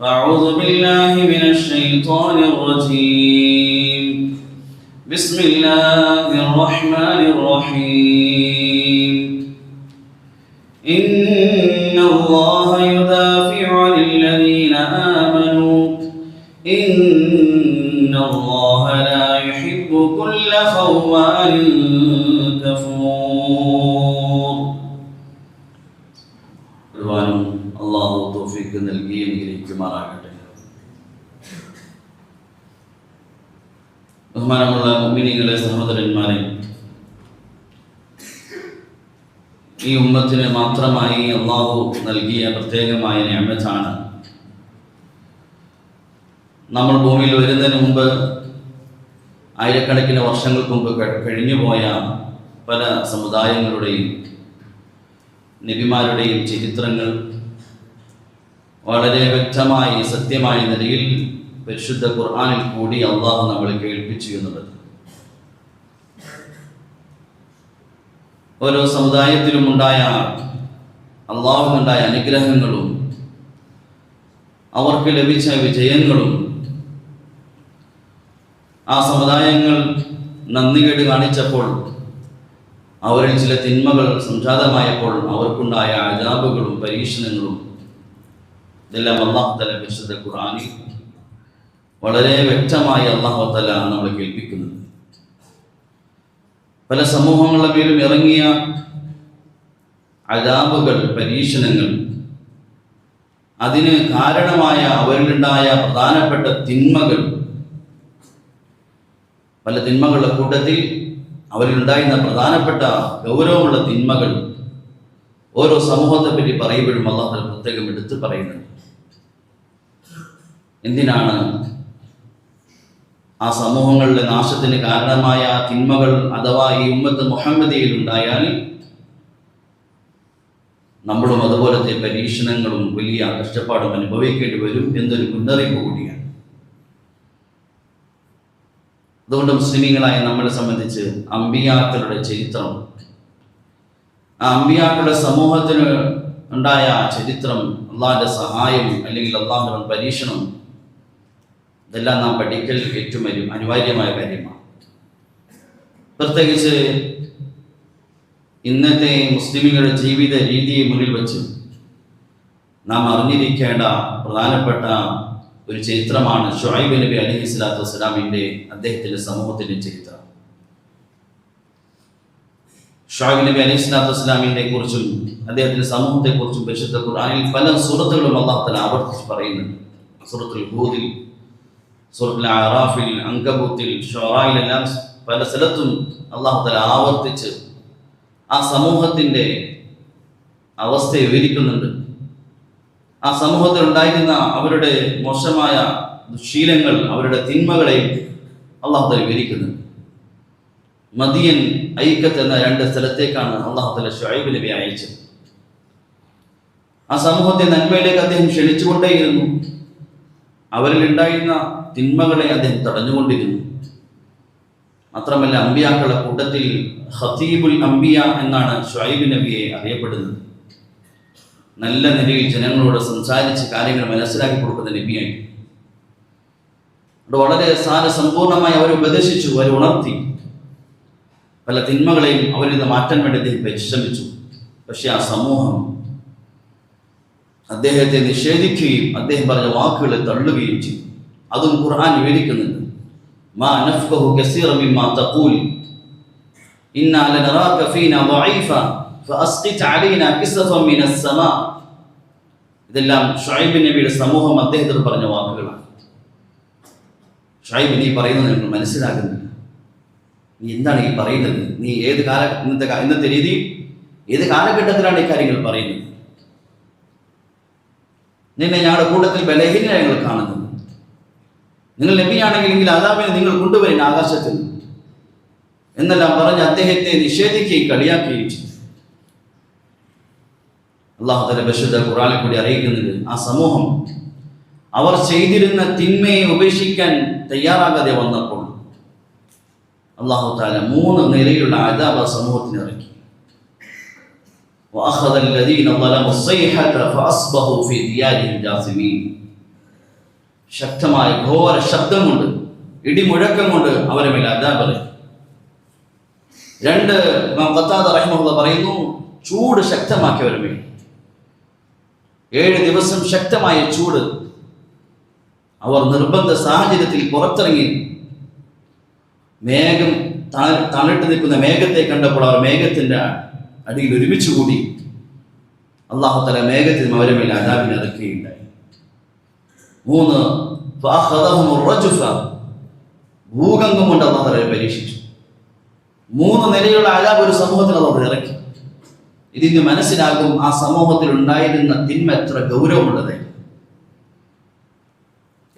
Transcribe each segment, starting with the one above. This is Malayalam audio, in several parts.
فأعوذ بالله من الشيطان الرجيم بسم الله الرحمن الرحيم إن الله يدافع عن الذين آمنوا إن الله لا يحب كل خوان كفور ഒരുപാടും അള്ളാഹു തോഫിക്ക് നൽകി അനുഗ്രഹിക്കുമാറാകട്ടെ ബഹുമാനമുള്ള മുമ്മിനികളെ സഹോദരന്മാരെ ഈ ഉമ്മത്തിന് മാത്രമായി അള്ളാഹു നൽകിയ പ്രത്യേകമായ നിയമത്താണ് നമ്മൾ ഭൂമിയിൽ വരുന്നതിന് മുമ്പ് ആയിരക്കണക്കിന് വർഷങ്ങൾക്ക് മുമ്പ് കഴിഞ്ഞുപോയ പല സമുദായങ്ങളുടെയും നബിമാരുടെയും ചരിത്രങ്ങൾ വളരെ വ്യക്തമായി സത്യമായ നിലയിൽ പരിശുദ്ധ ഖുർആാനിൽ കൂടി അള്ളാഹു നമ്മളെ കേൾപ്പിച്ചു എന്നുള്ളത്. ഓരോ സമുദായത്തിലും ഉണ്ടായ അള്ളാഹുണ്ടായ അനുഗ്രഹങ്ങളും അവർക്ക് ലഭിച്ച വിജയങ്ങളും ആ സമുദായങ്ങൾ നന്ദികേട് കാണിച്ചപ്പോൾ അവരിൽ ചില തിന്മകൾ സംജാതമായപ്പോൾ അവർക്കുണ്ടായ അജാബുകളും പരീക്ഷണങ്ങളും ഇതെല്ലാം അള്ളാഹു തല വിശുദ്ധ ഖുറാനിൽ വളരെ വ്യക്തമായി അള്ളാഹു തല നമ്മൾ കേൾപ്പിക്കുന്നത് പല സമൂഹങ്ങളുടെ പേരും ഇറങ്ങിയ അലാപുകൾ പരീക്ഷണങ്ങൾ അതിന് കാരണമായ അവരിലുണ്ടായ പ്രധാനപ്പെട്ട തിന്മകൾ പല തിന്മകളുടെ കൂട്ടത്തിൽ അവരിലുണ്ടായിരുന്ന പ്രധാനപ്പെട്ട ഗൗരവമുള്ള തിന്മകൾ ഓരോ സമൂഹത്തെ പറ്റി പറയുമ്പോഴും അള്ളാഹു പ്രത്യേകം എടുത്ത് പറയുന്നുണ്ട്. എന്തിനാണ് ആ സമൂഹങ്ങളുടെ നാശത്തിന് കാരണമായ തിന്മകൾ അഥവാ ഈ ഉമ്മത്ത് മുഹമ്മദിയിൽ ഉണ്ടായാൽ നമ്മളും അതുപോലത്തെ പരീക്ഷണങ്ങളും വലിയ കഷ്ടപ്പാടും അനുഭവിക്കേണ്ടി വരും എന്നൊരു മുന്നറിയിപ്പ് കൂടിയാണ്. അതുകൊണ്ട് മുസ്ലിമീങ്ങളായ നമ്മളെ സംബന്ധിച്ച് അമ്പിയാക്കളുടെ ചരിത്രം ആ അമ്പിയാക്കളുടെ സമൂഹത്തിന് ഉണ്ടായ ചരിത്രം അള്ളാഹിന്റെ സഹായം അല്ലെങ്കിൽ അള്ളാഹിന്റെ പരീക്ഷണം ഇതെല്ലാം നാം പഠിക്കൽ ഏറ്റവും അനിവാര്യമായ കാര്യമാണ്. പ്രത്യേകിച്ച് ഇന്നത്തെ മുസ്ലിമുകളുടെ ജീവിത രീതിയെ മുന്നിൽ വച്ച് നാം അറിഞ്ഞിരിക്കേണ്ട പ്രധാനപ്പെട്ട ഒരു ചരിത്രമാണ് ഷുഹൈബ് നബി അലഹി സ്വലാത്തു വസ്സലാമിന്റെ അദ്ദേഹത്തിന്റെ സമൂഹത്തിന്റെ ചരിത്രം. ഷുഹൈബ് നബി അലൈഹി സ്വലാത്തു വസ്സലാമിനെ കുറിച്ചും അദ്ദേഹത്തിന്റെ സമൂഹത്തെക്കുറിച്ചും പരിശുദ്ധ ഖുർആനിൽ പല സുഹൃത്തുക്കളും അള്ളാഹുത്തല ആവർത്തിച്ച് പറയുന്നുണ്ട്. സൂറത്തുൽ ഹൂദിൽ സൂറത്തുൽ അറാഫിൽ അങ്കബൂത്തിൽ ഷോറായിലെല്ലാം പല സ്ഥലത്തും അള്ളാഹുത്തല ആവർത്തിച്ച് ആ സമൂഹത്തിന്റെ അവസ്ഥയെ വിവരിക്കുന്നുണ്ട്. ആ സമൂഹത്തിൽ ഉണ്ടായിരുന്ന അവരുടെ മോശമായ ശീലങ്ങൾ അവരുടെ തിന്മകളെയും തല വിവരിക്കുന്നുണ്ട്. മദിയൻ ഐക്കത്ത് എന്ന രണ്ട് സ്ഥലത്തേക്കാണ് അള്ളാഹുത്തല ഷുഹൈബ് നബി അയച്ചത് ആ സമൂഹത്തെ നന്മയിലേക്ക് അദ്ദേഹം ക്ഷണിച്ചുകൊണ്ടേയിരുന്നു. അവരിൽ ഉണ്ടായിരുന്ന തിന്മകളെ അദ്ദേഹം തടഞ്ഞുകൊണ്ടിരുന്നു. മാത്രമല്ല അമ്പിയാക്കളുടെ കൂട്ടത്തിൽ ഹസീബുൽ അമ്പിയ എന്നാണ് ഷുഐബ് നബിയെ അറിയപ്പെടുന്നത്. നല്ല നിലയിൽ ജനങ്ങളോട് സംസാരിച്ച് കാര്യങ്ങൾ മനസ്സിലാക്കി കൊടുക്കുന്ന നബിയായി വളരെ സാര സമ്പൂർണമായി അവരെ ഉപദേശിച്ചു അവരെ ഉണർത്തി. പല തിന്മകളെയും നിന്ന് മാറ്റാൻ വേണ്ടി അദ്ദേഹം പരിശ്രമിച്ചു. പക്ഷെ ആ സമൂഹം അദ്ദേഹത്തെ നിഷേധിക്കുകയും അദ്ദേഹം പറഞ്ഞ വാക്കുകളെ തള്ളുകയും ചെയ്തു അതും ഖുർആൻ വിവരിക്കുന്നുണ്ട് മാ നഫ്ഖഹു കസീറൻ മിമ്മാ തഖൂൽ ഇന്നാ ലനറാക ഫീനാ ضعيفا فاسقط علينا كسفا من السماء ഇതെല്ലാം ഷുഐബ് നബിയുടെ സമൂഹം അദ്ദേഹത്തോട് പറഞ്ഞ വാക്കുകളാണ് ഷുഐബ് നീ പറയുന്നത് നിങ്ങൾ മനസ്സിലാക്കുന്നില്ല നീ എന്താണ് ഈ പറയുന്നത് നീ ഏത് കാല ഇന്നത്തെ കാ- ഇന്നത്തെ രീതി ഏത് കാലഘട്ടത്തിലാണ് ഈ കാര്യങ്ങൾ പറയുന്നത് നിന്നെ ഞങ്ങളുടെ കൂട്ടത്തിൽ ബലഹീന ഞങ്ങൾ കാണുന്നത് നിങ്ങൾ നബിയാണെങ്കിലെങ്കിൽ അതാവിനെ നിങ്ങൾ കൊണ്ടുവരുന്ന ആകാശത്തിൽ. എന്നെല്ലാം പറഞ്ഞ് അദ്ദേഹത്തെ നിഷേധിക്കുകയും കളിയാക്കുകയും ചെയ്തു. അള്ളാഹു തല ബഷുദ്ധ ഖുറാനിൽ കൂടി അറിയിക്കുന്നത് ആ സമൂഹം അവർ ചെയ്തിരുന്ന തിന്മയെ ഉപേക്ഷിക്കാൻ തയ്യാറാകാതെ വന്നപ്പോൾ അള്ളാഹു താല മൂന്ന് നിലയിലുള്ള അതാബ സമൂഹത്തിന് ഇറക്കി. وأخذ الذين ظلموا الصيحة فأصبحوا في ديارهم جاثمين ശക്തമായ ഘോര ശബ്ദം കൊണ്ട് ഇടിമുഴക്കം കൊണ്ട് അവരെ മേൽ അതാബ് ഇറക്കി രണ്ട് ഇമാം ഖത്താദ റഹിമഹുള്ള പറയുന്നു ചൂട് ശക്തമാക്കിയവരെ മേൽ ഏഴ് ദിവസം ശക്തമായ ചൂട് അവർ നിർബന്ധ സാഹചര്യത്തിൽ പുറത്തിറങ്ങി മേഘം തണ- തണിട്ട് നിൽക്കുന്ന മേഘത്തെ കണ്ടപ്പോൾ അവർ മേഘത്തിന്റെ അടിയിൽ ഒരുമിച്ച് കൂടി അള്ളാഹു തല മേഘത്തിന് അവരെ മേലെ അതാബിനെ മൂന്ന് ഭൂകങ്കം കൊണ്ട് അള്ളാഹു തലയെ പരീക്ഷിച്ചു. മൂന്ന് നിലയുള്ള അതാബ് ഒരു സമൂഹത്തിൽ അള്ളാഹു ഇറക്കി. ഇതിന് മനസ്സിലാകും ആ സമൂഹത്തിൽ ഉണ്ടായിരുന്ന തിന്മ എത്ര ഗൗരവമുള്ളത്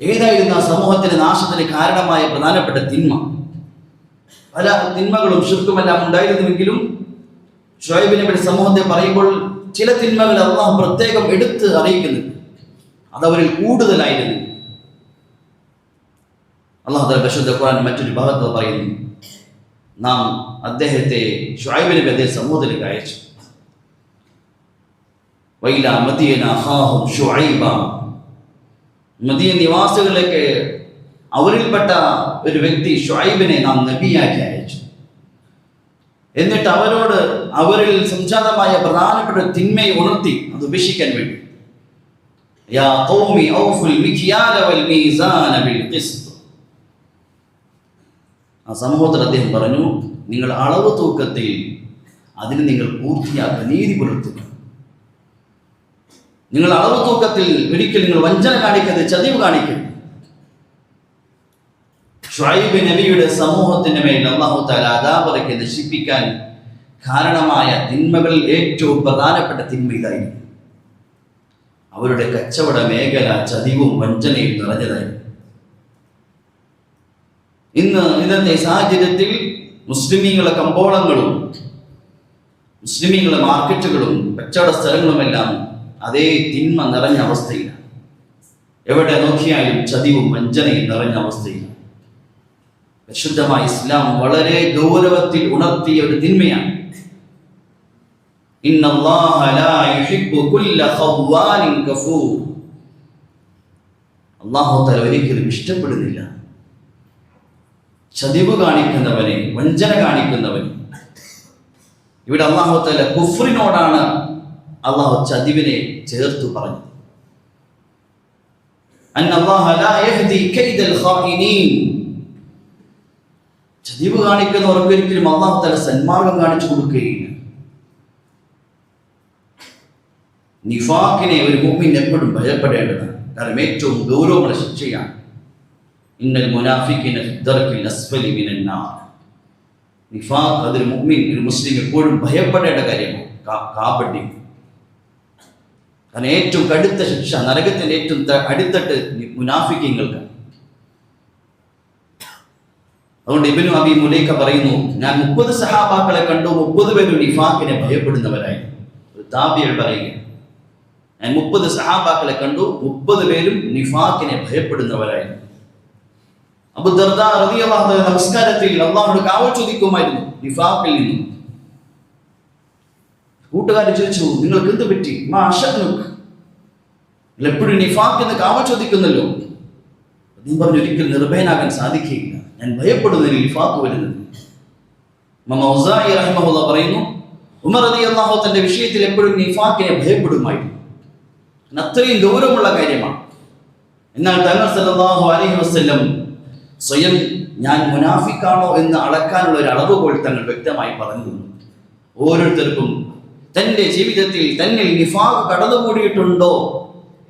ഏതായിരുന്നു ആ സമൂഹത്തിന്റെ നാശത്തിന് കാരണമായ പ്രധാനപ്പെട്ട തിന്മ? പല തിന്മകളും ശുക്കുമെല്ലാം ഉണ്ടായിരുന്നുവെങ്കിലും ഷുഹൈബ് നബിയുടെ സമൂഹത്തെ പറയുമ്പോൾ ചില തിന്മകൾ അള്ളാഹു പ്രത്യേകം എടുത്ത് അറിയിക്കുന്നുണ്ട് അതവരിൽ കൂടുതലായിരുന്നു. അള്ളാഹു തല പരിശുദ്ധ ഖുർആൻ മറ്റൊരു ഭാഗത്ത് പറയുന്നു. നാം അദ്ദേഹത്തെ ഷുഹൈബ് നബി അദ്ദേഹം സമൂഹത്തിലേക്ക് അയച്ചു. വൈല മദിയന മദിയ നിവാസികളിലേക്ക് അവരിൽപ്പെട്ട ഒരു വ്യക്തി ഷുഐബിനെ നാം നബിയാക്കി എന്നിട്ട് അവരോട് അവരിൽ സംജാതമായ പ്രധാനപ്പെട്ട തിന്മയെ ഉണർത്തി അത് ഉപേക്ഷിക്കാൻ വേണ്ടി. ആ സമൂഹത്തിൽ അദ്ദേഹം പറഞ്ഞു നിങ്ങൾ അളവ് തൂക്കത്തിൽ അതിന് നിങ്ങൾ പൂർത്തിയാക്കുക നീതി പുലർത്തുക. നിങ്ങൾ അളവ് തൂക്കത്തിൽ ഒരിക്കൽ നിങ്ങൾ വഞ്ചന കാണിക്കരുത് ചതിവ് കാണിക്കരുത്. ഷുഐബ് നബിയുടെ സമൂഹത്തിന് മേൽ അള്ളാഹു താല അതാപറയ്ക്ക് നശിപ്പിക്കാൻ കാരണമായ തിന്മകളിൽ ഏറ്റവും പ്രധാനപ്പെട്ട തിന്മ ഇതായിരുന്നു അവരുടെ കച്ചവട മേഖല ചതിവും വഞ്ചനയും നിറഞ്ഞതായിരുന്നു ഇന്ന് ഇന്നത്തെ സാഹചര്യത്തിൽ മുസ്ലിമീങ്ങളെ കമ്പോളങ്ങളും മുസ്ലിമീങ്ങളെ മാർക്കറ്റുകളും കച്ചവട സ്ഥലങ്ങളുമെല്ലാം അതേ തിന്മ നിറഞ്ഞ അവസ്ഥയിലാണ്. എവിടെ നോക്കിയാലും ചതിവും വഞ്ചനയും നിറഞ്ഞ അവസ്ഥയിലാണ്. പരിശുദ്ധമായ ഇസ്ലാം വളരെ ഗൗരവത്തിൽ ഉണർത്തിയ ഒരു തിന്മയാണ്. ഒരിക്കലും ഇഷ്ടപ്പെടുന്നില്ല. ചതിവ് കാണിക്കുന്നവനെ വഞ്ചന കാണിക്കുന്നവനെ. ഇവിടെ അള്ളാഹു തആല കുഫ്രിനോടാണ് അള്ളാഹു ചതിവിനെ ചേർത്തു പറഞ്ഞത്. അല്ലാഹ ചതിവ് കാണിക്കുന്നവർക്ക് ഒരിക്കലും അള്ളാഹു തല സന്മാർഗം കാണിച്ചു കൊടുക്കുകയില്ല നിഫാഖിനെ ഒരു മുമ്മിൻ എപ്പോഴും ഭയപ്പെടേണ്ടതാണ്. കാരണം ഏറ്റവും ഗൗരവമുള്ള ശിക്ഷയാണ്. ഇന്നൽ മുനാഫിക്കിന് നിഫാഖ് അതൊരു മുമ്മിൻ ഒരു മുസ്ലിം എപ്പോഴും ഭയപ്പെടേണ്ട കാര്യമാണ്. കാ- കാപട്യം. കാരണം ഏറ്റവും കടുത്ത ശിക്ഷ നരകത്തിന്റെ ഏറ്റവും അടിത്തട്ട് മുനാഫിക്കങ്ങൾക്ക് അതുകൊണ്ട് ഇബിനു അബി മുലൈക്ക പറയുന്നു ഞാൻ മുപ്പത് സഹാബാക്കളെ കണ്ടു മുപ്പത് പേരും നിഫാഖിനെ ഭയപ്പെടുന്നവരായി. ഒരു താബിയൽ പറയുക ഞാൻ മുപ്പത് സഹാബാക്കളെ കണ്ടു മുപ്പത് പേരും നിഫാഖിനെ ഭയപ്പെടുന്നവരായി. അബു ദർദ നമസ്കാരത്തിൽ അള്ളാഹോട് കാവൽ ചോദിക്കുമായിരുന്നു നിഫാഖിൽ നിന്നും. കൂട്ടുകാർ ചോദിച്ചു നിങ്ങൾക്ക് എന്ത് പറ്റി? മാ അഷനുക്ക് എപ്പോഴും നിഫാഖ് എന്ന് കാവൽ ചോദിക്കുന്നല്ലോ. പറഞ്ഞു ഒരിക്കൽ നിർഭയനാകാൻ സാധിക്കുകയില്ല. ഞാൻ ഭയപ്പെടുന്നതിന് ലിഫാത്ത് വരുന്നത് റഹിമഹുള്ള പറയുന്നു ഉമർ റളിയല്ലാഹു തന്റെ വിഷയത്തിൽ എപ്പോഴും നിഫാഖിനെ ഭയപ്പെടുമായിരുന്നു. അത്രയും ഗൗരവമുള്ള കാര്യമാണ്. എന്നാൽ തങ്ങൾ സല്ലല്ലാഹു അലൈഹി വസല്ലം സ്വയം ഞാൻ മുനാഫിക്കാണോ എന്ന് അളക്കാനുള്ള ഒരു അളവുകോൾ തങ്ങൾ വ്യക്തമായി പറഞ്ഞു ഓരോരുത്തർക്കും തന്റെ ജീവിതത്തിൽ തന്നിൽ നിഫാഖ് കടന്നുകൂടിയിട്ടുണ്ടോ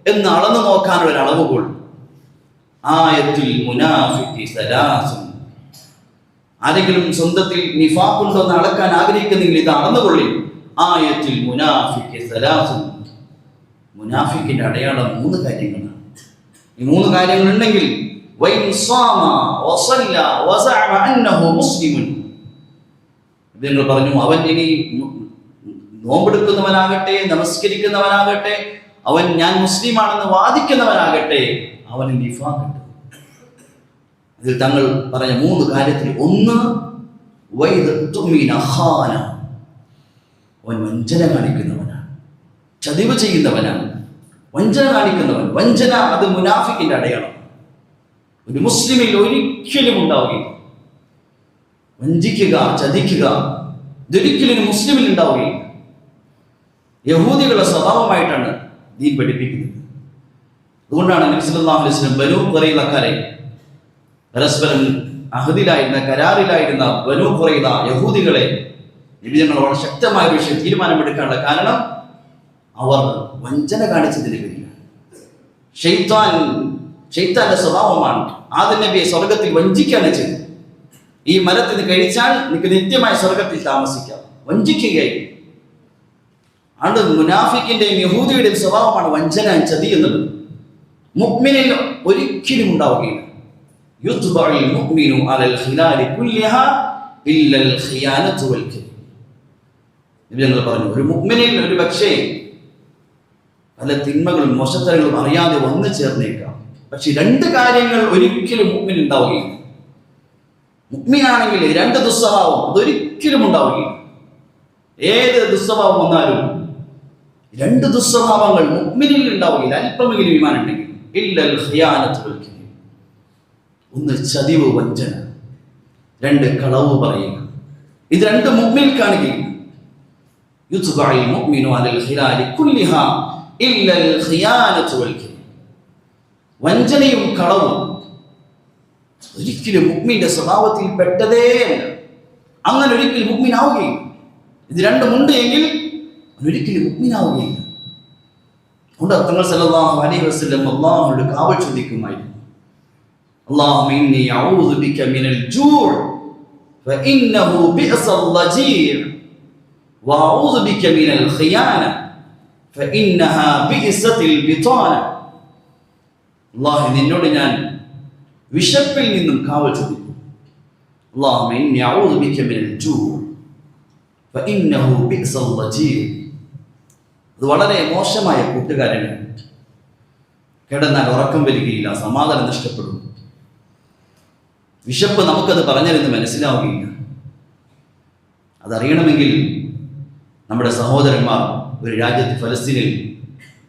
എന്ന് അളന്നു നോക്കാനുള്ള ഒരു അളവുകോൽ. ആയത്തിൽ സലാസും. ആരെങ്കിലും സ്വന്തത്തിൽ നിഫാഖുണ്ടോ എന്ന് അളക്കാൻ ആഗ്രഹിക്കുന്നെങ്കിൽ ഇത് അളന്നുകൊള്ളി. ആയത്തിൽ മുനാഫിക്ക് സലാസും. മുനാഫിക്കിന്റെ അടയാളം മൂന്ന് കാര്യങ്ങളാണ്. ഈ മൂന്ന് കാര്യങ്ങൾ ഉണ്ടെങ്കിൽ പറഞ്ഞു അവൻ ഇനി നോമ്പെടുക്കുന്നവനാകട്ടെ നമസ്കരിക്കുന്നവനാകട്ടെ അവൻ ഞാൻ മുസ്ലിമാണെന്ന് വാദിക്കുന്നവനാകട്ടെ അവന് കിട്ടും ഇതിൽ തങ്ങൾ പറഞ്ഞ മൂന്ന് കാര്യത്തിൽ ഒന്ന് വൈദ് തുമീന ഖാന. അവൻ വഞ്ചന കാണിക്കുന്നവനാണ്. ചതിവ് ചെയ്യുന്നവനാണ്. വഞ്ചന കാണിക്കുന്നവൻ. വഞ്ചന അത് മുനാഫിക്കിന്റെ അടയാളം. ഒരു മുസ്ലിമിൽ ഒരിക്കലും ഉണ്ടാവുകയില്ല. വഞ്ചിക്കുക ചതിക്കുക ഇതൊരിക്കലും മുസ്ലിമിൽ ഉണ്ടാവുകയില്ല. യഹൂദികളുടെ സ്വഭാവമായിട്ടാണ് ദീൻ പഠിപ്പിക്കുന്നത്. അതുകൊണ്ടാണ് അലൈഹി വസല്ലം ബനൂ ഖുറൈളക്കാരെ പരസ്പരം അഹദിലായിരുന്ന കരാറിലായിരുന്ന ബനു കുറയില യഹൂദികളെ ഞങ്ങൾ വളരെ ശക്തമായ ഒരു വിഷയം തീരുമാനമെടുക്കാനുള്ള കാരണം അവർ വഞ്ചന കാണിച്ചതിന് പേരിലാണ് ഷെയ്ത്താൻ ഷെയ്ത്താന്റെ സ്വഭാവമാണ്. ആദ്യ നബിയെ സ്വർഗത്തിൽ വഞ്ചിക്കാണ് ചെയ്തത്. ഈ മരത്തിന് കഴിച്ചാൽ നിനക്ക് നിത്യമായ സ്വർഗത്തിൽ താമസിക്കാം. വഞ്ചിക്കുകയായി. ആണ് മുനാഫിക്കിന്റെയും യഹൂദിയുടെയും സ്വഭാവമാണ് വഞ്ചന ചതി എന്നുള്ളത്. മുഅ്മിനിൽ ഒരിക്കലും ഉണ്ടാവുകയില്ല. ഞങ്ങൾ പറഞ്ഞു ഒരു ഒരു പക്ഷേ തിന്മകളും മോശത്തരങ്ങളും അറിയാതെ വന്നു ചേർന്നേക്കാം. പക്ഷെ രണ്ട് കാര്യങ്ങൾ ഒരിക്കലും മുക്മിൻ ഉണ്ടാവുകയില്ല. മുഅ്മിനാണെങ്കിൽ രണ്ട് ദുസ്വഭാവം അതൊരിക്കലും ഉണ്ടാവുകയില്ല. ഏത് ദുസ്വഭാവം വന്നാലും രണ്ട് ദുസ്വഭാവങ്ങൾ മുക്മിനിൽ ഉണ്ടാവുകയില്ല. അല്പമെങ്കിലും വിമാനം ഉണ്ടെങ്കിൽ ഒന്ന് ചതിവ് വഞ്ചന. രണ്ട് കളവ് പറയുക. ഇത് രണ്ട് മുമ്പിൽ കാണുകയും വഞ്ചനയും കളവും ഒരിക്കലും മുഗ്മിന്റെ സ്വഭാവത്തിൽ പെട്ടതേ അല്ല. അങ്ങനെ ഒരിക്കലും മുഗ്മിനാവുകയും ഇത് രണ്ടുമുണ്ട് എങ്കിൽ ഒരിക്കലും മുഗ്മിനാവുകയില്ല هناك من يكون الله من يكون هناك من يكون هناك من يكون هناك من بك من الخيانة فإنها بئسة البطانة الله إني وشفع من كاوتو اللهم إني أعوذ بك من الجوع فإنه بئس الرجيم അത് വളരെ മോശമായ കൂട്ടുകാരനാണ് കിടന്നാൽ ഉറക്കം വരികയില്ല സമാധാനം നഷ്ടപ്പെടും. വിശപ്പ് നമുക്കത് പറഞ്ഞിരുന്ന് മനസ്സിലാവുകയില്ല. അതറിയണമെങ്കിൽ നമ്മുടെ സഹോദരന്മാർ ഒരു രാജ്യത്ത് ഫലസ്തീനിൽ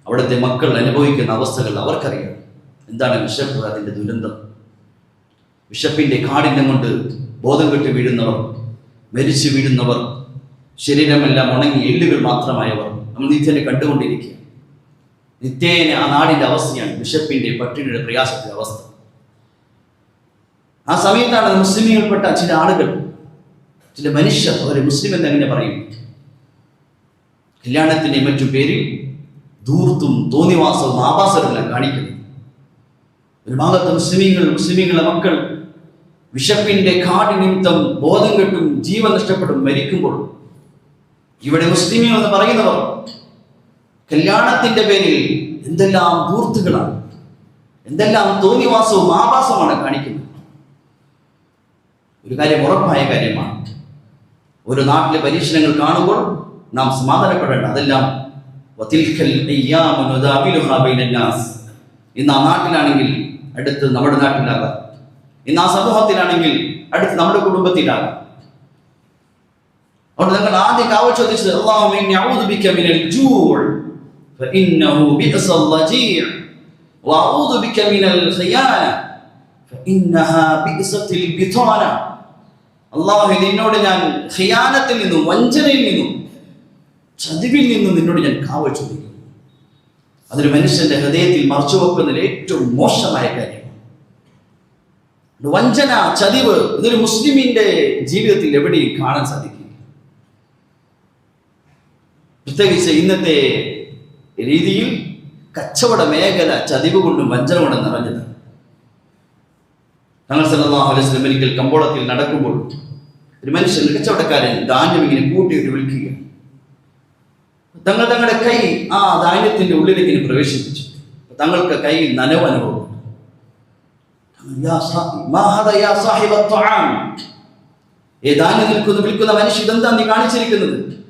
അവിടുത്തെ മക്കൾ അനുഭവിക്കുന്ന അവസ്ഥകൾ അവർക്കറിയാം. എന്താണ് വിശപ്പ്? അതിന്റെ ദുരന്തം. വിശപ്പിന്റെ കാഠിന്യം കൊണ്ട് ബോധം കെട്ട് വീഴുന്നവർ മരിച്ചു വീഴുന്നവർ ശരീരമെല്ലാം ഉണങ്ങി എല്ലുകൾ മാത്രമായവർ നമ്മൾ നിത്യനെ കണ്ടുകൊണ്ടിരിക്കുക നിത്യേന ആ നാടിന്റെ അവസ്ഥയാണ് ബിഷപ്പിന്റെ പട്ടിണിയുടെ പ്രയാസത്തിന്റെ അവസ്ഥ. ആ സമയത്താണ് മുസ്ലിമികൾപ്പെട്ട ചില ആളുകൾ ചില മനുഷ്യർ അവരെ മുസ്ലിം എന്ന് എങ്ങനെ പറയും? കല്യാണത്തിന്റെ മറ്റു പേരിൽ ധൂർത്തും തോന്നിവാസവും ആഭാസമെല്ലാം കാണിക്കുന്നു. ഒരു ഭാഗത്ത് മുസ്ലിമീങ്ങൾ മുസ്ലിമീങ്ങളുടെ മക്കൾ വിശപ്പിന്റെ കാഠിനിമിത്തം ബോധം കെട്ടും ജീവൻ നഷ്ടപ്പെടും മരിക്കുമ്പോൾ ഇവിടെ മുസ്ലിമീങ്ങൾ എന്ന് പറയുന്നവർ കല്യാണത്തിന്റെ പേരിൽ എന്തെല്ലാം ധൂർത്തുകളാണ് എന്തെല്ലാം തോന്നിവാസവും ആഭാസമാണ് കാണിക്കുന്നത്. ഒരു കാര്യം ഉറപ്പായ കാര്യമാണ്. ഒരു നാട്ടിലെ പരീക്ഷണങ്ങൾ കാണുമ്പോൾ നാം സമാധാനപ്പെടേണ്ട അതെല്ലാം. ഇന്ന് ആ നാട്ടിലാണെങ്കിൽ അടുത്ത് നമ്മുടെ നാട്ടിലാകാം. ഇന്ന് ആ സമൂഹത്തിലാണെങ്കിൽ അടുത്ത് നമ്മുടെ കുടുംബത്തിലാകാം. അതുകൊണ്ട് ഞങ്ങൾ ആദ്യം കാവൽ ചോദിച്ചത് അള്ളാഹു നിന്നോട് ഞാൻ ഖിയാനത്തിൽ നിന്നും വഞ്ചനയിൽ നിന്നും ചതിവിൽ നിന്നും നിന്നോട് ഞാൻ കാവൽ ചോദിക്കുന്നു. അതൊരു മനുഷ്യന്റെ ഹൃദയത്തിൽ മറച്ചു വെക്കുന്നതിൽ ഏറ്റവും മോശമായ കാര്യമാണ് വഞ്ചന ചതിവ് ഇതൊരു മുസ്ലിമിന്റെ ജീവിതത്തിൽ എവിടെയും കാണാൻ സാധിക്കില്ല. പ്രത്യേകിച്ച് ഇന്നത്തെ രീതിയിൽ കച്ചവട മേഖല ചതിവ് കൊണ്ടും വഞ്ചന കൊണ്ടും നിറഞ്ഞത്. തങ്ങൾ സല്ലല്ലാഹു അലൈഹി കമ്പോളത്തിൽ നടക്കുമ്പോൾ ഒരു മനുഷ്യൻ കച്ചവടക്കാരൻ ധാന്യം ഇങ്ങനെ കൂട്ടിയിട്ട് വിളിക്കുക തങ്ങൾ തങ്ങളുടെ കൈ ആ ധാന്യത്തിന്റെ ഉള്ളിലേക്ക് പ്രവേശിപ്പിച്ചു. തങ്ങൾക്ക് കയ്യിൽ നനവ് അനുഭവം യാ സാ- മാ യാ സാഹിബ ത്വആം. ഏ ധാന്യം നിൽക്കുന്ന വിൽക്കുന്ന മനുഷ്യ ഇതെന്താ നീ കാണിച്ചിരിക്കുന്നത്?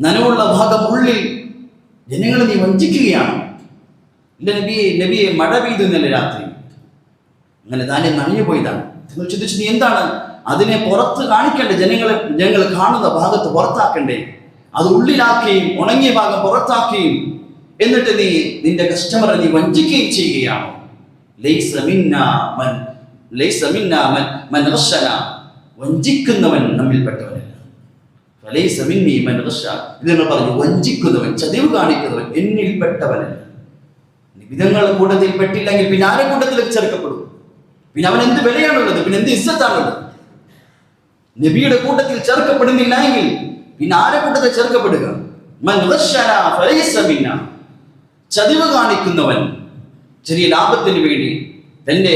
നനവുള്ള ഭാഗം ഉള്ളിൽ ജനങ്ങളെ നീ വഞ്ചിക്കുകയാണ്. എന്റെ നബിയെ നബിയെ മഴ പെയ്തു ഇന്നലെ രാത്രി. അങ്ങനെ ധാന്യം നനഞ്ഞു പോയതാണ് നിങ്ങൾ ചിന്തിച്ചു നീ എന്താണ് അതിനെ പുറത്ത് കാണിക്കണ്ടേ ജനങ്ങളെ ജനങ്ങൾ കാണുന്ന ഭാഗത്ത് പുറത്താക്കണ്ടേ? അത് ഉള്ളിലാക്കുകയും ഉണങ്ങിയ ഭാഗം പുറത്താക്കുകയും എന്നിട്ട് നീ നിന്റെ കസ്റ്റമറെ നീ വഞ്ചിക്കുകയും ചെയ്യുകയാണ്. വഞ്ചിക്കുന്നവൻ നമ്മിൽപ്പെട്ടവനല്ല. ഇത് പറഞ്ഞു വഞ്ചിക്കുന്നവൻ ചതിവ് കാണിക്കുന്നവൻ എന്നിൽപ്പെട്ടവനല്ല വിധങ്ങളുടെ കൂട്ടത്തിൽ പെട്ടില്ലെങ്കിൽ പിന്നെ ആരെ കൂട്ടത്തിൽ ചേർക്കപ്പെടും പിന്നെ അവൻ എന്ത് വിലയാണുള്ളത്? പിന്നെ എന്ത് ഇസ്സത്താണുള്ളത്? നബിയുടെ കൂട്ടത്തിൽ ചേർക്കപ്പെടുന്നില്ല എങ്കിൽ പിന്നെ ആരെ കൂട്ടത്തിൽ ചേർക്കപ്പെടുക. ചതിവ് കാണിക്കുന്നവൻ ചെറിയ ലാഭത്തിന് വേണ്ടി തന്റെ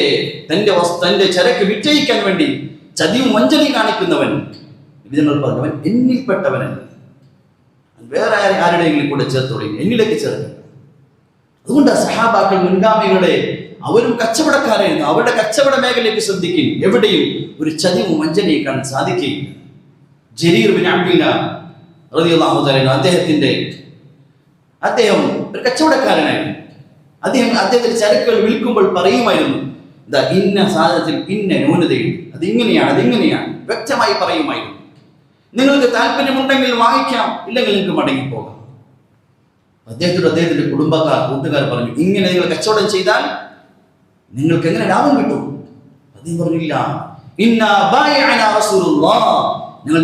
തന്റെ തന്റെ ചരക്ക് വിറ്റയിക്കാൻ വേണ്ടി ചതിവ് മഞ്ചലി കാണിക്കുന്നവൻ വിധങ്ങൾ പറഞ്ഞവൻ എന്നിൽപ്പെട്ടവനല്ല. വേറെ ആരെ- ആരുടെയെങ്കിലും കൂടെ ചേർത്ത് തുടങ്ങി. എന്നിലേക്ക് ചേർക്കുക അതുകൊണ്ട് സഹാബാക്കൾ മുൻഗാമികളുടെ അവരും കച്ചവടക്കാരായിരുന്നു. അവരുടെ കച്ചവട മേഖലയ്ക്ക് ശ്രദ്ധിക്കും എവിടെയും ഒരു ചതിവും വഞ്ചനയും കാണാൻ സാധിക്കുകയില്ല. ജരീർ അദ്ദേഹത്തിന്റെ അദ്ദേഹം ഒരു കച്ചവടക്കാരനായിരുന്നു. അദ്ദേഹം അദ്ദേഹത്തിന്റെ ചരക്കുകൾ വിൽക്കുമ്പോൾ പറയുമായിരുന്നു ഇന്ന സാധനത്തിൽ ഇന്ന ന്യൂനതയുണ്ട്. അതിങ്ങനെയാണ് അതിങ്ങനെയാണ്. അത് വ്യക്തമായി പറയുമായിരുന്നു. നിങ്ങൾക്ക് താല്പര്യമുണ്ടെങ്കിൽ വായിക്കാം ഇല്ലെങ്കിൽ നിങ്ങൾക്ക് മടങ്ങിപ്പോകാം അദ്ദേഹത്തോട് അദ്ദേഹത്തിന്റെ കുടുംബക്കാർ കൂട്ടുകാർ പറഞ്ഞു ഇങ്ങനെ നിങ്ങൾ കച്ചവടം ചെയ്താൽ നിങ്ങൾക്ക് എങ്ങനെ ലാഭം കിട്ടും? അദ്ദേഹം പറഞ്ഞില്ല. ഞങ്ങൾ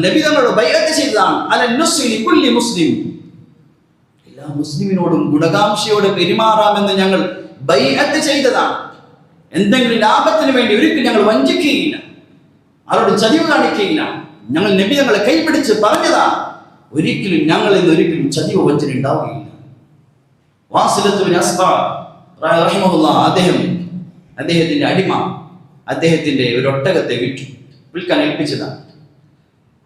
നബി ബൈഅത്ത് മുസ്ലിം. എല്ലാ മുസ്ലിമിനോടും ഗുണകാംക്ഷയോടെ പെരുമാറാമെന്ന് ഞങ്ങൾ ബൈഅത്ത് ചെയ്തതാണ്. എന്തെങ്കിലും ലാഭത്തിന് വേണ്ടി ഒരിക്കലും ഞങ്ങൾ വഞ്ചിക്കുകയില്ല. അവരോട് ചതിവ് കാണിക്കുകയില്ല. ഞങ്ങൾ നബി തങ്ങളെ കൈപിടിച്ച് പറഞ്ഞതാ. ഒരിക്കലും ഞങ്ങളിൽ നിന്ന് ഒരിക്കലും ചതിവ് വഞ്ചന ഉണ്ടാവുകയില്ല അദ്ദേഹം അദ്ദേഹത്തിന്റെ അടിമ അദ്ദേഹത്തിന്റെ ഒരു ഒട്ടകത്തെ വിറ്റു. വിൽക്കാൻ ഏൽപ്പിച്ചതാണ്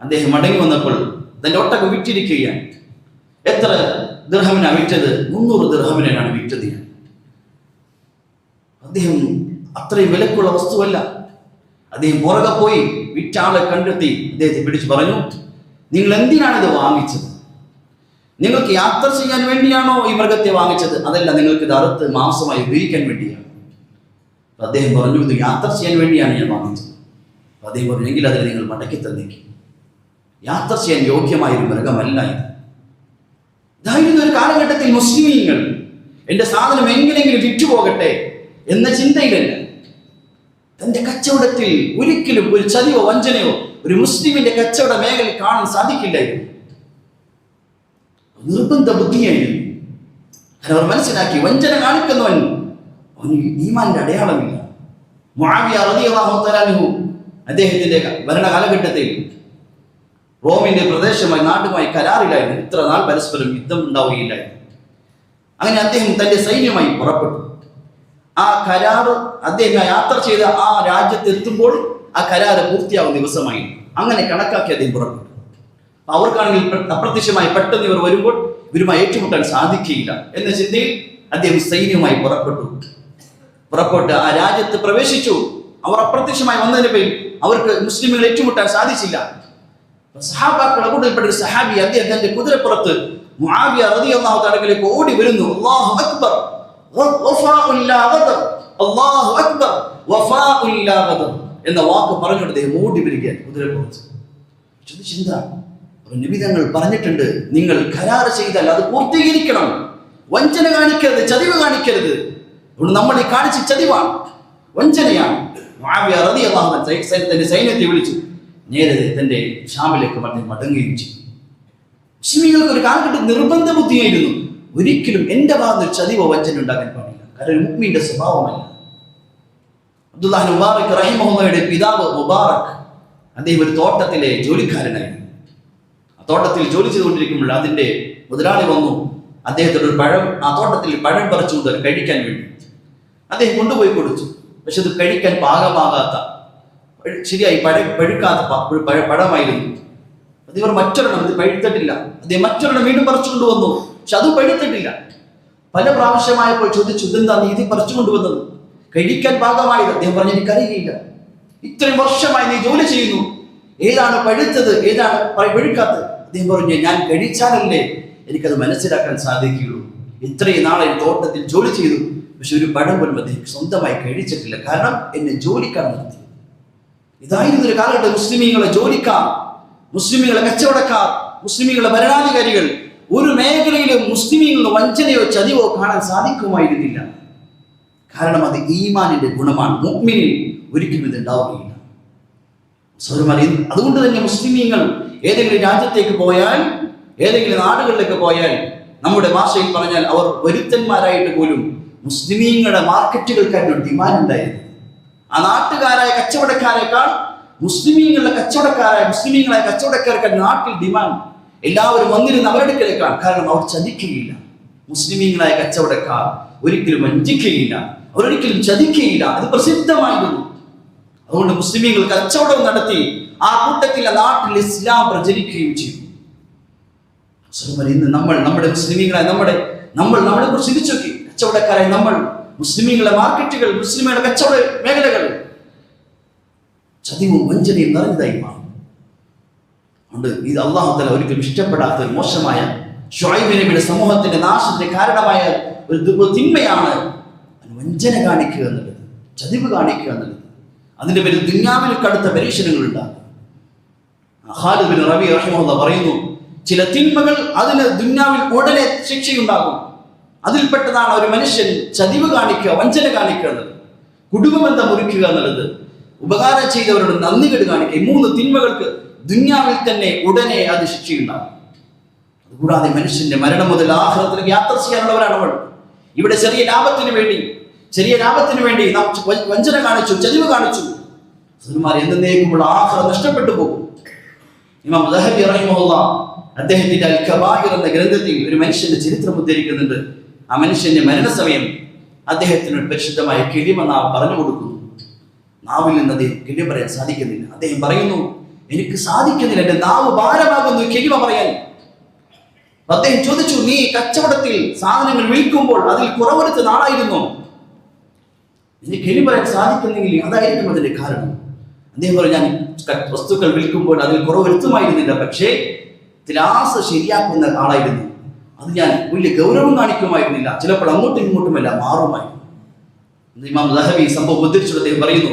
അദ്ദേഹം മടങ്ങി വന്നപ്പോൾ തന്റെ ഒട്ടകം വിറ്റിരിക്കുകയാണ്. എത്ര ദൃഹമിനാണ് വിറ്റത്? മുന്നൂറ് ദൃഹമിനാണ് വിറ്റത് ഞാൻ. അദ്ദേഹം അത്രയും വിലക്കുള്ള വസ്തുവല്ല. അദ്ദേഹം പുറകെ പോയി വിറ്റാളെ കണ്ടെത്തി അദ്ദേഹത്തെ പിടിച്ചു പറഞ്ഞു നിങ്ങൾ എന്തിനാണ് ഇത് വാങ്ങിച്ചത്? നിങ്ങൾക്ക് യാത്ര ചെയ്യാൻ വേണ്ടിയാണോ ഈ മൃഗത്തെ വാങ്ങിച്ചത്? അതല്ല നിങ്ങൾക്ക് ഇത് അറുത്ത് മാംസമായി ഉപയോഗിക്കാൻ വേണ്ടിയാണ്. അദ്ദേഹം പറഞ്ഞു ഇത് യാത്ര ചെയ്യാൻ വേണ്ടിയാണ് ഞാൻ വാങ്ങിച്ചത്. അദ്ദേഹം പറഞ്ഞു എങ്കിൽ നിങ്ങൾ മടക്കി തന്നേക്കും. യാത്ര ചെയ്യാൻ യോഗ്യമായ ഒരു മൃഗമല്ല ഇത്. ഇതായിരുന്നു ഒരു കാലഘട്ടത്തിൽ മുസ്ലിമീങ്ങൾ എന്റെ സാധനം എങ്ങനെയെങ്കിലും വിറ്റുപോകട്ടെ എന്ന ചിന്തയിലല്ല. തന്റെ കച്ചവടത്തിൽ ഒരിക്കലും ഒരു ചതിയോ വഞ്ചനയോ ഒരു മുസ്ലിമിന്റെ കച്ചവട മേഖലയിൽ കാണാൻ സാധിക്കില്ലായിരുന്നു. നിർബന്ധ ബുദ്ധിയായിരുന്നു. അവർ മനസ്സിലാക്കി വഞ്ചന കാണിക്കുന്നവൻ അവന് ഈമാന്റെ അടയാളമില്ല. അൻഹു അദ്ദേഹത്തിന്റെ ഭരണ കാലഘട്ടത്തിൽ റോമിന്റെ പ്രദേശമായി നാട്ടുമായി കരാറിലായിരുന്നു. ഇത്ര നാൾ പരസ്പരം യുദ്ധം ഉണ്ടാവുകയില്ലായിരുന്നു. അങ്ങനെ അദ്ദേഹം തന്റെ സൈന്യമായി പുറപ്പെട്ടു. ആ കരാർ അദ്ദേഹം യാത്ര ചെയ്ത ആ രാജ്യത്തെത്തുമ്പോൾ ആ കരാർ പൂർത്തിയാവുന്ന ദിവസമായി. അങ്ങനെ കണക്കാക്കി അദ്ദേഹം പുറപ്പെട്ടു. അവർക്കാണെങ്കിൽ പ്ര- അപ്രത്യക്ഷമായി പെട്ടെന്ന് ഇവർ വരുമ്പോൾ ഇവരുമായി ഏറ്റുമുട്ടാൻ സാധിക്കുകയില്ല എന്ന ചിന്തയിൽ അദ്ദേഹം സൈന്യവുമായി പുറപ്പെട്ടു. പുറപ്പെട്ട് ആ രാജ്യത്ത് പ്രവേശിച്ചു. അവർ അപ്രത്യക്ഷമായി വന്നതിന് പേരിൽ അവർക്ക് മുസ്ലിമുകൾ ഏറ്റുമുട്ടാൻ സാധിച്ചില്ല. സഹാബാക്കളുടെ കൂട്ടത്തിൽപ്പെട്ട ഒരു സഹാബി അദ്ദേഹം തന്റെ കുതിരപ്പുറത്ത് മുആവിയ റളിയല്ലാഹു തആലയിലേക്ക് ഓടി വരുന്നു. അല്ലാഹു അക്ബർ. അല്ലാഹു അക്ബർ. എന്ന വാക്ക് പറഞ്ഞുകൊണ്ട് അദ്ദേഹം ഓടി വരികയാണ് കുതിരപ്പുറത്ത് ചിന്ത എന്താ? നിബിതങ്ങൾ പറഞ്ഞിട്ടുണ്ട് നിങ്ങൾ കരാറ് ചെയ്താൽ അത് പൂർത്തീകരിക്കണം. വഞ്ചന കാണിക്കരുത് ചതിവ് കാണിക്കരുത്. അതുകൊണ്ട് നമ്മൾ ഈ കാണിച്ച ചതിവാണ്. വഞ്ചനയാണ്. തന്റെ സൈന്യത്തെ വിളിച്ചു. നേരെ തന്റെ ഷാമിലേക്ക് മടങ്ങുകയും ചെയ്തു. മുസ്ലിങ്ങൾക്ക് ഒരു കാലഘട്ടം നിർബന്ധ ബുദ്ധിയായിരുന്നു ഒരിക്കലും എന്റെ ഭാഗത്ത് ചതിവോ വഞ്ചന ഉണ്ടാകാൻ പാടില്ല. കാരണം ഉമ്മിന്റെ സ്വഭാവമല്ല. അബ്ദുല്ലാഹ് മുബാറക് റഹിമഹുമ്മയുടെ പിതാവ് മുബാറക് അദ്ദേഹം ഒരു തോട്ടത്തിലെ ജോലിക്കാരനായിരുന്നു ആ തോട്ടത്തിൽ ജോലി ചെയ്തുകൊണ്ടിരിക്കുമ്പോൾ അതിന്റെ മുതലാളി വന്നു. അദ്ദേഹത്തിന്റെ ഒരു പഴം ആ തോട്ടത്തിൽ പഴം പറിച്ചുകൊണ്ട് കഴിക്കാൻ വേണ്ടി. അദ്ദേഹം കൊണ്ടുപോയി കൊടുത്തു. പക്ഷെ അത് കഴിക്കാൻ പാകമാകാത്ത ശരിയായി പഴ പഴുക്കാത്ത പഴമായിരുന്നു. അത് ഇവർ മറ്റൊരെണ്ണം ഇത് പഴുത്തിട്ടില്ല. അദ്ദേഹം മറ്റൊരെണ്ണം വീണ്ടും പറിച്ചു കൊണ്ടുവന്നു. പക്ഷെ അത് പഴുത്തിട്ടില്ല പല പ്രാവശ്യമായപ്പോൾ ചോദിച്ചു ഇതെന്താ നീതി പറിച്ചു കൊണ്ടുവന്നത്? കഴിക്കാൻ പാകമായത്? അദ്ദേഹം പറഞ്ഞു എനിക്കറിയില്ല. ഇത്രയും വർഷമായി നീ ജോലി ചെയ്യുന്നു. ഏതാണ് പഴുത്തത്? ഏതാണ് പഴുക്കാത്തത്? അദ്ദേഹം പറഞ്ഞു ഞാൻ കഴിച്ചാലല്ലേ എനിക്കത് മനസ്സിലാക്കാൻ സാധിക്കുകയുള്ളൂ. ഇത്രയും നാളെ തോട്ടത്തിൽ ജോലി ചെയ്തു. പക്ഷെ ഒരു പഴം പോലും അദ്ദേഹം സ്വന്തമായി കഴിച്ചിട്ടില്ല. കാരണം എന്നെ ജോലിക്കാൻ നിർത്തി. ഇതായിരുന്നു ഒരു കാലഘട്ടം. മുസ്ലിമീങ്ങളെ ജോലിക്കാർ മുസ്ലിമീങ്ങളെ കച്ചവടക്കാർ മുസ്ലിമീങ്ങളെ ഭരണാധികാരികൾ ഒരു മേഖലയിലും മുസ്ലിമീങ്ങളുടെ വഞ്ചനയോ ചതിവോ കാണാൻ സാധിക്കുമായിരുന്നില്ല. കാരണം അത് ഈമാനിന്റെ ഗുണമാണ്. മുഗ്മിനിൽ ഒരിക്കലും ഇത് ഉണ്ടാവുകയില്ല. അതുകൊണ്ട് തന്നെ മുസ്ലിമീങ്ങൾ ഏതെങ്കിലും രാജ്യത്തേക്ക് പോയാൽ ഏതെങ്കിലും നാടുകളിലേക്ക് പോയാൽ നമ്മുടെ ഭാഷയിൽ പറഞ്ഞാൽ അവർ വരുത്തന്മാരായിട്ട് പോലും മുസ്ലിമീങ്ങളുടെ മാർക്കറ്റുകൾക്കായിരുന്നു ഡിമാൻഡ് ഉണ്ടായിരുന്നു ആ നാട്ടുകാരായ കച്ചവടക്കാരേക്കാൾ മുസ്ലിമീങ്ങളുടെ കച്ചവടക്കാരായ മുസ്ലിമീങ്ങളായ കച്ചവടക്കാർക്ക് നാട്ടിൽ ഡിമാൻഡ്. എല്ലാവരും വന്നിരുന്ന് അവരുടെ അടുക്കലേക്കാണ് കാരണം അവർ ചതിക്കുകയില്ല. മുസ്ലിമീങ്ങളായ കച്ചവടക്കാർ ഒരിക്കലും വഞ്ചിക്കുകയില്ല. അവരൊരിക്കലും ചതിക്കുകയില്ല. അത് പ്രസിദ്ധമായിരുന്നു. അതുകൊണ്ട് മുസ്ലിമീങ്ങൾ കച്ചവടം നടത്തി ആ കൂട്ടത്തിൽ നാട്ടിൽ ഇസ്ലാം പ്രചരിക്കുകയും സഹോദരന്മാരെ, ഇന്ന് നമ്മൾ നമ്മുടെ മുസ്ലിമീങ്ങളായ നമ്മുടെ നമ്മൾ നമ്മളെ കുറിച്ച് ചിന്തിച്ചു നോക്കി. കച്ചവടക്കാരായ നമ്മൾ മുസ്ലിമീങ്ങളെ മാർക്കറ്റുകൾ മുസ്ലിമുകളുടെ കച്ചവട മേഖലകൾ ചതിവും വഞ്ചനയും നിറഞ്ഞതായി മാറും അതുകൊണ്ട് ഇത് തല ഒരിക്കലും ഇഷ്ടപ്പെടാത്ത ഒരു മോശമായ ഷുഹൈബ് നബിയുടെ സമൂഹത്തിന്റെ നാശത്തിന്റെ കാരണമായ ഒരു തിന്മയാണ് വഞ്ചന കാണിക്കുക എന്നുള്ളത് ചതിവ് കാണിക്കുക എന്നുള്ളത്. അതിന്റെ പേരിൽ ദുന്യാവിൽ കടുത്ത പരീക്ഷണങ്ങൾ ഉണ്ടാകും റബി റഹിമഹുല്ല പറയുന്നു ചില തിന്മകൾ അതിന് ദുന്യാവിൽ ഉടനെ ശിക്ഷയുണ്ടാകും. അതിൽപ്പെട്ടതാണ് ഒരു മനുഷ്യൻ ചതിവ് കാണിക്കുക വഞ്ചന കാണിക്കുക എന്നുള്ളത്. കുടുംബബന്ധം മുറിക്കുക എന്നുള്ളത്. ഉപകാരം ചെയ്തവരോട് നന്ദി കാണിക്കുക. ഈ മൂന്ന് തിന്മകൾക്ക് ദുന്യാവിൽ തന്നെ ഉടനെ അത് ശിക്ഷയുണ്ടാകും. അതുകൂടാതെ മനുഷ്യന്റെ മരണം മുതൽ ആഹ്ലത്തിലേക്ക് യാത്ര ചെയ്യാനുള്ളവരാണ് അവൾ ഇവിടെ ചെറിയ ലാഭത്തിന് വേണ്ടി ചെറിയ ലാഭത്തിന് വേണ്ടി നാം വഞ്ചന കാണിച്ചു ചതിവ് കാണിച്ചു. സഹോദരന്മാർ എന്നേക്കുമുള്ള ആഹ്ല നഷ്ടപ്പെട്ടു പോകും. ഇമാം ദഹബി റഹിമഹുല്ല അദ്ദേഹത്തിന്റെ അൽ എന്ന ഗ്രന്ഥത്തിൽ ഒരു മനുഷ്യന്റെ ചരിത്രം ഉദ്ധരിക്കുന്നുണ്ട്. ആ മനുഷ്യന്റെ മരണസമയം അദ്ദേഹത്തിന് പരിശുദ്ധമായ കിളിമ നാവ് പറഞ്ഞു കൊടുക്കുന്നു. നാവിൽ നിന്ന് അദ്ദേഹം കിളി പറയാൻ സാധിക്കുന്നില്ല. അദ്ദേഹം പറയുന്നു എനിക്ക് സാധിക്കുന്നില്ല എന്റെ നാവ് ഭാരമാകുന്നു ഈ കിളിമ പറയാൻ. അദ്ദേഹം ചോദിച്ചു നീ കച്ചവടത്തിൽ സാധനങ്ങൾ വിൽക്കുമ്പോൾ അതിൽ കുറവെടുത്ത നാളായിരുന്നു. എനിക്ക് കെലി പറയാൻ സാധിക്കുന്നെങ്കിൽ അതായിരിക്കും അതിന്റെ കാരണം. അദ്ദേഹം പറഞ്ഞു ഞാൻ വസ്തുക്കൾ വിൽക്കുമ്പോൾ അതിൽ കുറവെടുത്തുമായിരുന്നില്ല പക്ഷേ ത്രാസ് ശരിയാക്കുന്ന ആളായിരുന്നു അത് ഞാൻ വലിയ ഗൗരവം കാണിക്കുമായിരുന്നില്ല. ചിലപ്പോൾ അങ്ങോട്ടും ഇങ്ങോട്ടുമല്ല മാറുമായിരുന്നു. ഇമാം ലഹബി സംഭവം ഉദ്ധരിച്ചു അദ്ദേഹം പറയുന്നു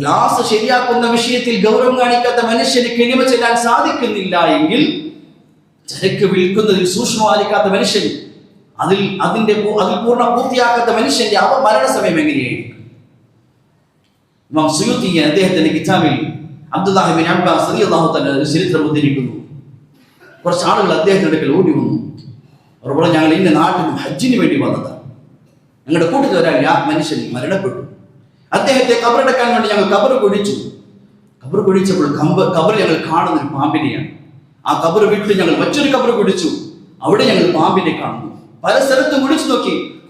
ത്രാസ ശരിയാക്കുന്ന വിഷയത്തിൽ ഗൗരവം കാണിക്കാത്ത മനുഷ്യന് കിണിമ ചെല്ലാൻ സാധിക്കുന്നില്ല എങ്കിൽ ചരക്ക് വിൽക്കുന്നതിൽ സൂക്ഷ്മമാലിക്കാത്ത മനുഷ്യൻ അതിൽ അതിന്റെ അതിൽ പൂർണ പൂർത്തിയാക്കാത്ത മനുഷ്യന്റെ അവ മരണസമയം എങ്ങനെയായിരിക്കും? അദ്ദേഹത്തിന്റെ കിതാബിൽ അബ്ദുല്ലാഹിബിൻ അബ്ബാസ് അലി അള്ളാഹു ഒരു ചരിത്രം ഉദ്ധരിക്കുന്നു. കുറച്ച് ആളുകൾ അദ്ദേഹത്തിന്റെ അടുക്കൽ ഓടി വന്നു. അവർ ഞങ്ങൾ ഇന്ന നാട്ടിൽ ഹജ്ജിന് വേണ്ടി വന്നതാണ് ഞങ്ങളുടെ കൂട്ടത്തിൽ ഒരാൾ മനുഷ്യൻ മരണപ്പെട്ടു. അദ്ദേഹത്തെ കബറെടുക്കാൻ വേണ്ടി ഞങ്ങൾ കബർ കുഴിച്ചു. കബർ കുഴിച്ചപ്പോൾ കമ്പ് കബർ ഞങ്ങൾ കാണുന്ന ഒരു പാമ്പിനെയാണ്. ആ കബർ വിട്ട് ഞങ്ങൾ മറ്റൊരു കബർ കുഴിച്ചു. അവിടെ ഞങ്ങൾ പാമ്പിനെ കാണുന്നു. പല സ്ഥലത്തും കുഴിച്ചു നോക്കി.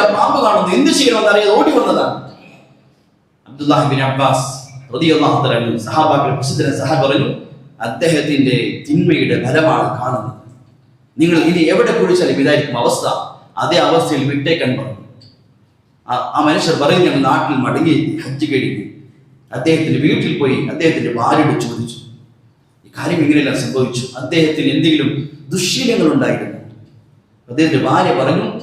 ആ പാമ്പ് കാണുന്നു. എന്ത് ചെയ്യണമെന്ന് അറിയാതെ ഓടി വന്നതാണ്. അബ്ദുല്ലാഹിബിൻ അബ്ബാസ് പറഞ്ഞു അദ്ദേഹത്തിന്റെ തിന്മയുടെ ഫലമാണ് കാണുന്നത്. നിങ്ങൾ ഇനി എവിടെ കുഴിച്ചാലും ഇതായിരിക്കും അവസ്ഥ. അതേ അവസ്ഥയിൽ വിട്ടേക്കാൻ പറഞ്ഞു. ആ- മനുഷ്യർ പറയും ഞങ്ങൾ നാട്ടിൽ മടങ്ങി ഹജ്ജ് കഴിഞ്ഞു. അദ്ദേഹത്തിന്റെ വീട്ടിൽ പോയി അദ്ദേഹത്തിന്റെ ഭാര്യയോട് ചോദിച്ചു ഈ കാര്യം ഇങ്ങനെയല്ല സംഭവിച്ചു? അദ്ദേഹത്തിന് എന്തെങ്കിലും ദുശ്ശീലങ്ങൾ ഉണ്ടായിരുന്നു? അദ്ദേഹത്തിന്റെ ഭാര്യ പറഞ്ഞു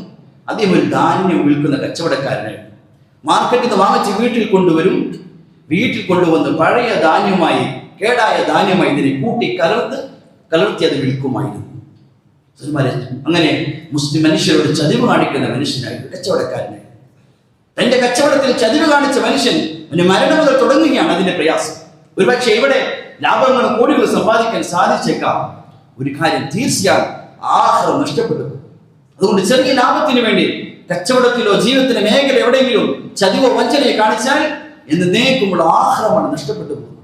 അദ്ദേഹം ഒരു ധാന്യം വിൽക്കുന്ന കച്ചവടക്കാരനായിരുന്നു മാർക്കറ്റിൽ നിന്ന് വാങ്ങിച്ച് വീട്ടിൽ കൊണ്ടുവരും. വീട്ടിൽ കൊണ്ടുവന്ന് പഴയ ധാന്യമായി കേടായ ധാന്യമായി ഇതിനെ കൂട്ടി കലർത്ത് കലർത്തി അത് വിൽക്കുമായിരുന്നു. അങ്ങനെ മുസ്ലിം മനുഷ്യരോട് ചതിവ് കാണിക്കുന്ന മനുഷ്യനായിരുന്നു കച്ചവടക്കാരനായിരുന്നു തന്റെ കച്ചവടത്തിൽ ചതിവ് കാണിച്ച മനുഷ്യൻ അവന്റെ മരണം മുതൽ തുടങ്ങുകയാണ് അതിന്റെ പ്രയാസം. ഒരുപക്ഷെ ഇവിടെ ലാഭങ്ങൾ കോടികൾ സമ്പാദിക്കാൻ സാധിച്ചേക്കാം. ഒരു കാര്യം തീർച്ചയായും ആഹാരം നഷ്ടപ്പെട്ടു അതുകൊണ്ട് ചെറിയ ലാഭത്തിന് വേണ്ടി കച്ചവടത്തിലോ ജീവിതത്തിലെ മേഖല എവിടെയെങ്കിലും ചതിവോ വഞ്ചനയോ കാണിച്ചാൽ എന്നേക്കുമുള്ള ആഹാരമാണ് നഷ്ടപ്പെട്ടു പോകുന്നത്.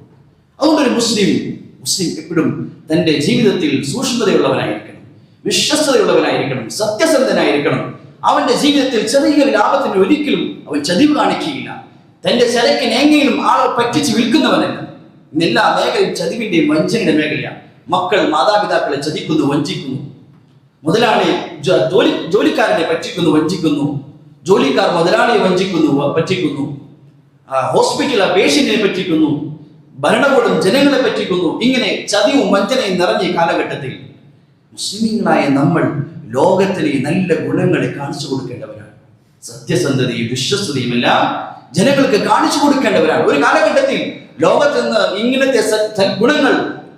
അതുകൊണ്ട് ഒരു മുസ്ലിം മുസ്ലിം എപ്പോഴും തന്റെ ജീവിതത്തിൽ സൂക്ഷ്മതയുള്ളവനായിരിക്കണം വിശ്വസ്തതയുള്ളവനായിരിക്കണം സത്യസന്ധനായിരിക്കണം. അവന്റെ ജീവിതത്തിൽ ചെറിയൊരു ലാഭത്തിന് ഒരിക്കലും അവൻ ചതിവ് കാണിക്കുകയില്ല. തന്റെ ചരക്കിന് എങ്ങനെയും ആളെ പറ്റിച്ച് വിൽക്കുന്നവനല്ല. എല്ലാ മേഖലയും ചതിവിന്റെയും വഞ്ചനയുടെ മേഖലയാണ് മക്കൾ മാതാപിതാക്കളെ ചതിക്കുന്നു വഞ്ചിക്കുന്നു. മുതലാളി ജോലി ജോലിക്കാരനെ പറ്റിക്കുന്നു വഞ്ചിക്കുന്നു. ജോലിക്കാർ മുതലാളിയെ വഞ്ചിക്കുന്നു പറ്റിക്കുന്നു. ആ, ഹോസ്പിറ്റൽ പേഷ്യന്റിനെ പറ്റിക്കുന്നു. ഭരണകൂടം ജനങ്ങളെ പറ്റിക്കുന്നു. ഇങ്ങനെ ചതിവും വഞ്ചനയും നിറഞ്ഞ കാലഘട്ടത്തിൽ മുസ്ലിങ്ങളായ നമ്മൾ ലോകത്തിലെ നല്ല ഗുണങ്ങളെ കാണിച്ചു കൊടുക്കേണ്ടവരാണ്. സത്യസന്ധതയും വിശ്വസ്തതയും എല്ലാം ജനങ്ങൾക്ക് കാണിച്ചു കൊടുക്കേണ്ടവരാണ്. ഒരു കാലഘട്ടത്തിൽ ലോകത്ത് നിന്ന് ഇങ്ങനത്തെ ഗുണങ്ങൾ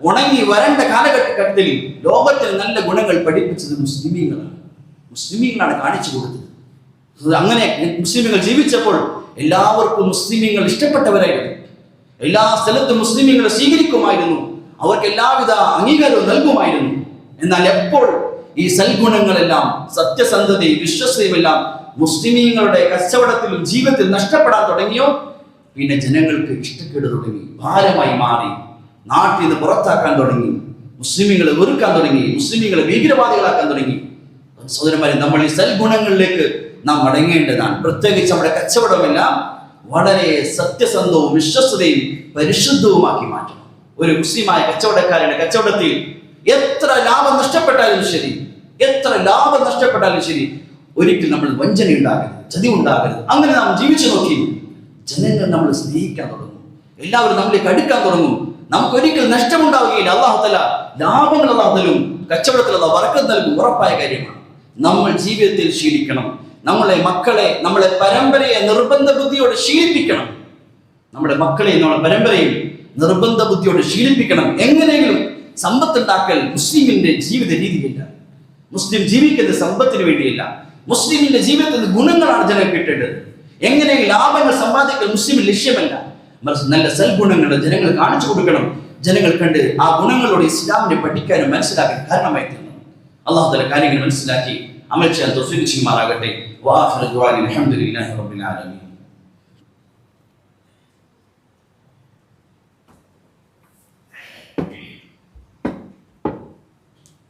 ഉണങ്ങി വരേണ്ട കാലഘട്ടത്തിൽ ലോകത്തിൽ നല്ല ഗുണങ്ങൾ പഠിപ്പിച്ചത് മുസ്ലിമീങ്ങളാണ്. മുസ്ലിമീങ്ങളാണ് കാണിച്ചു കൊടുത്തത്. അങ്ങനെ മുസ്ലിമുകൾ ജീവിച്ചപ്പോൾ എല്ലാവർക്കും മുസ്ലിമീങ്ങൾ ഇഷ്ടപ്പെട്ടവരായിരുന്നു. എല്ലാ സ്ഥലത്തും മുസ്ലിമീങ്ങളെ സ്വീകരിക്കുമായിരുന്നു. അവർക്ക് എല്ലാവിധ അംഗീകാരവും നൽകുമായിരുന്നു. എന്നാൽ എപ്പോൾ ഈ സൽഗുണങ്ങളെല്ലാം സത്യസന്ധതയും വിശ്വസ്തയുമെല്ലാം മുസ്ലിമീങ്ങളുടെ കച്ചവടത്തിലും ജീവിതത്തിൽ നഷ്ടപ്പെടാൻ തുടങ്ങിയോ? പിന്നെ ജനങ്ങൾക്ക് ഇഷ്ടക്കേട് തുടങ്ങി ഭാരമായി മാറി നാട്ടിൽ നിന്ന് പുറത്താക്കാൻ തുടങ്ങി മുസ്ലിമീങ്ങളെ വെറുക്കാൻ തുടങ്ങി മുസ്ലിമീങ്ങളെ ഭീകരവാദികളാക്കാൻ തുടങ്ങി. സഹോദരന്മാരെ നമ്മൾ ഈ സൽഗുണങ്ങളിലേക്ക് നാം മടങ്ങേണ്ടതാണ്. പ്രത്യേകിച്ച് നമ്മുടെ കച്ചവടമെല്ലാം വളരെ സത്യസന്ധവും വിശ്വസ്തയും പരിശുദ്ധവുമാക്കി മാറ്റണം. ഒരു മുസ്ലിമായ കച്ചവടക്കാരുടെ കച്ചവടത്തിൽ എത്ര ലാഭം നഷ്ടപ്പെട്ടാലും ശരി എത്ര ലാഭം നഷ്ടപ്പെട്ടാലും ശരി ഒരിക്കൽ നമ്മൾ വഞ്ചന ഉണ്ടാകരുത് ചതി ഉണ്ടാകരുത് അങ്ങനെ നാം ജീവിച്ചു നോക്കി ജനങ്ങൾ നമ്മൾ സ്നേഹിക്കാൻ തുടങ്ങും. എല്ലാവരും നമ്മളിലേക്ക് അടുക്കാൻ തുടങ്ങും. നമുക്ക് ഒരിക്കലും നഷ്ടമുണ്ടാവുകയില്ല അള്ളാഹുത്തല ലാഭങ്ങൾ അള്ളാഹുത്തലും കച്ചവടത്തിലുള്ള വർക്കം നൽകും ഉറപ്പായ കാര്യമാണ്. നമ്മൾ ജീവിതത്തിൽ ശീലിക്കണം. നമ്മളെ മക്കളെ നമ്മളെ പരമ്പരയെ നിർബന്ധ ബുദ്ധിയോടെ ശീലിപ്പിക്കണം. നമ്മുടെ മക്കളെ നമ്മുടെ പരമ്പരയിൽ നിർബന്ധ ബുദ്ധിയോടെ ശീലിപ്പിക്കണം. എങ്ങനെയെങ്കിലും സമ്പത്തുണ്ടാക്കൽ മുസ്ലിമിന്റെ ജീവിത രീതിയില്ല. മുസ്ലിം ജീവിക്കുന്നത് സമ്പത്തിന് വേണ്ടിയില്ല. മുസ്ലിമിന്റെ ജീവിതത്തിൽ ഗുണങ്ങൾ ജനം കിട്ടേണ്ടത്. എങ്ങനെ ലാഭങ്ങൾ സമ്പാദിക്കൽ മുസ്ലിം ലക്ഷ്യമല്ല. മറിച്ച് നല്ല സൽഗുണങ്ങൾ ജനങ്ങൾ കാണിച്ചു കൊടുക്കണം. ജനങ്ങൾ കണ്ട് ആ ഗുണങ്ങളോട് ഇസ്ലാമിനെ പഠിക്കാനും മനസ്സിലാക്കാൻ കാരണമായി തീർന്നു. അള്ളാഹു തല കാര്യങ്ങൾ മനസ്സിലാക്കി അമൽ ചെയ്യാൻ തൊസുഖിച്ചുമാറാകട്ടെ വാഹന അലഹമുല്ലാ റബ്ബിൽ ആലമീൻ.